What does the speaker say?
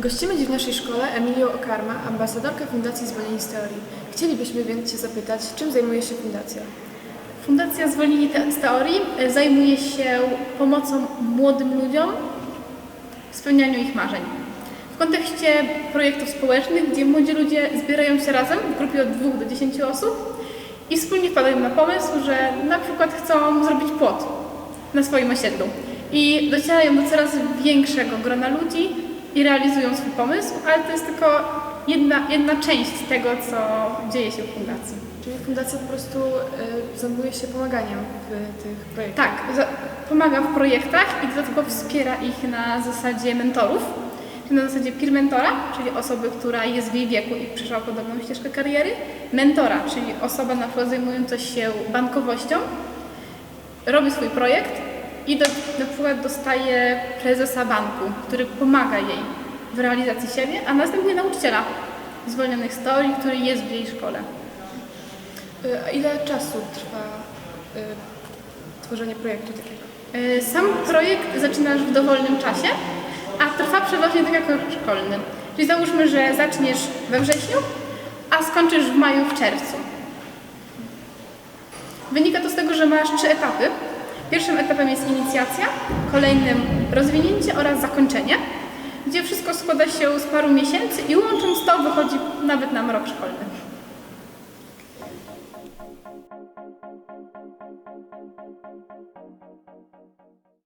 Gościmy dziś w naszej szkole Emilio Okarma, ambasadorka Fundacji Zwolnieni z Teorii. Chcielibyśmy więc Cię zapytać, czym zajmuje się fundacja? Fundacja Zwolnieni z Teorii e, zajmuje się pomocą młodym ludziom w spełnianiu ich marzeń. W kontekście projektów społecznych, gdzie młodzi ludzie zbierają się razem w grupie od 2 do 10 osób i wspólnie wpadają na pomysł, że na przykład chcą zrobić płot na swoim osiedlu i docierają do coraz większego grona ludzi i realizują swój pomysł, ale to jest tylko jedna, jedna część tego, co dzieje się w fundacji. Czyli fundacja po prostu y, zajmuje się pomaganiem w tych projektach. Tak, za- pomaga w projektach i dodatkowo wspiera ich na zasadzie mentorów, czyli na zasadzie peer mentora, czyli osoby, która jest w jej wieku i przeszła podobną ścieżkę kariery, mentora, czyli osoba na przykład zajmująca się bankowością, robi swój projekt i do, na przykład dostaje prezesa banku, który pomaga jej w realizacji siebie, a następnie nauczyciela zwolnionych z teorii, który jest w jej szkole. A ile czasu trwa y, tworzenie projektu takiego? Y, Sam projekt zaczynasz w dowolnym czasie, a trwa przeważnie tak jak rok szkolny. Czyli załóżmy, że zaczniesz we wrześniu, a skończysz w maju, w czerwcu. Wynika to z tego, że masz trzy etapy. Pierwszym etapem jest inicjacja, kolejnym rozwinięcie oraz zakończenie, gdzie wszystko składa się z paru miesięcy i łącząc to wychodzi nawet nam rok szkolny.